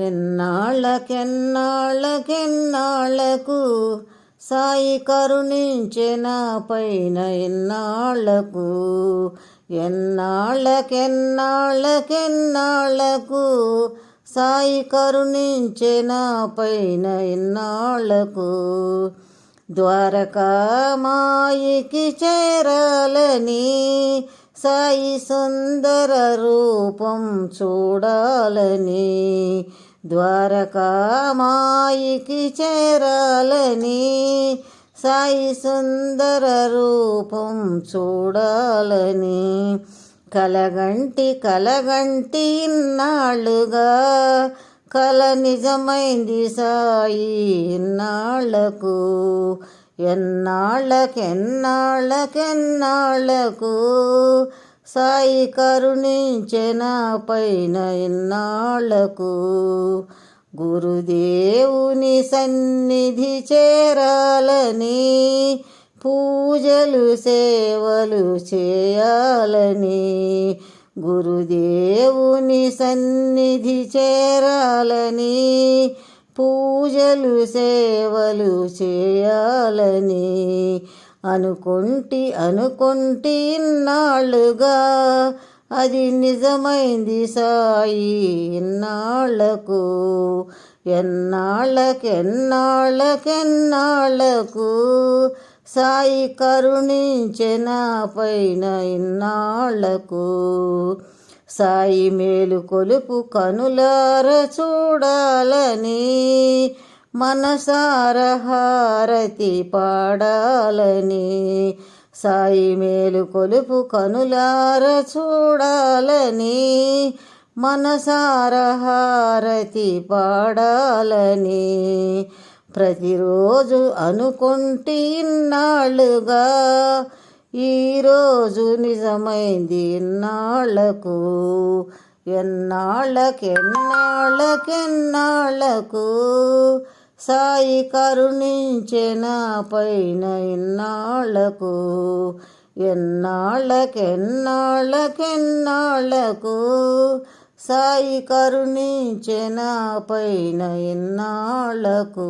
ఎన్నాళ్ళకెన్నాళ్ళకెన్నాళ్ళకు సాయి కరుణించిన పైన ఎన్నాళ్ళకు? ఎన్నాళ్ళకెన్నాళ్ళకెన్నాళ్ళకు సాయి కరుణించిన పైన ఎన్నాళ్ళకు? ద్వారకామాయికి చేరాలని సాయి సుందర రూపం చూడాలని ద్వారకామాయికి చేరాలని సాయి సుందర రూపం చూడాలని కలగంటి కలగంటి ఇన్నాళ్ళుగా కల నిజమైంది సాయి ఇన్నాళ్ళకు ఎన్నాళ్ళకెన్నాళ్ళకెన్నాళ్ళకు సాయి కరుణించిన పైన ఇన్నాళ్ళకు గురుదేవుని సన్నిధి చేరాలని పూజలు సేవలు చేయాలని గురుదేవుని సన్నిధి చేరాలని పూజలు సేవలు చేయాలని అనుకుంటి అనుకుంటి ఇన్నాళ్ళుగా అది నిజమైంది సాయి ఇన్నాళ్ళకు ఎన్నాళ్ళకెన్నాళ్ళకెన్నాళ్ళకు. సాయి కరుణించిన పైన ఇన్నాళ్ళకు సాయి మేలు కొలుపు కనులార చూడాలని. మనసారహారతి పాడాలని. సాయి మేలు కొలుపు కనులార చూడాలని. మనసారహారతి పాడాలని. ప్రతిరోజు అనుకుంటే ఇన్నాళ్ళుగా ఈరోజు నిజమైంది ఇన్నాళ్ళకు. ఎన్నాళ్ళకెన్నాళ్ళకెన్నాళ్ళకు. సాయి కరుణించిన పైన ఇన్నాళ్ళకు ఎన్నాళ్ళకెన్నాళ్ళకెన్నాళ్ళకు సాయి కరుణించిన పైన ఇన్నాళ్ళకు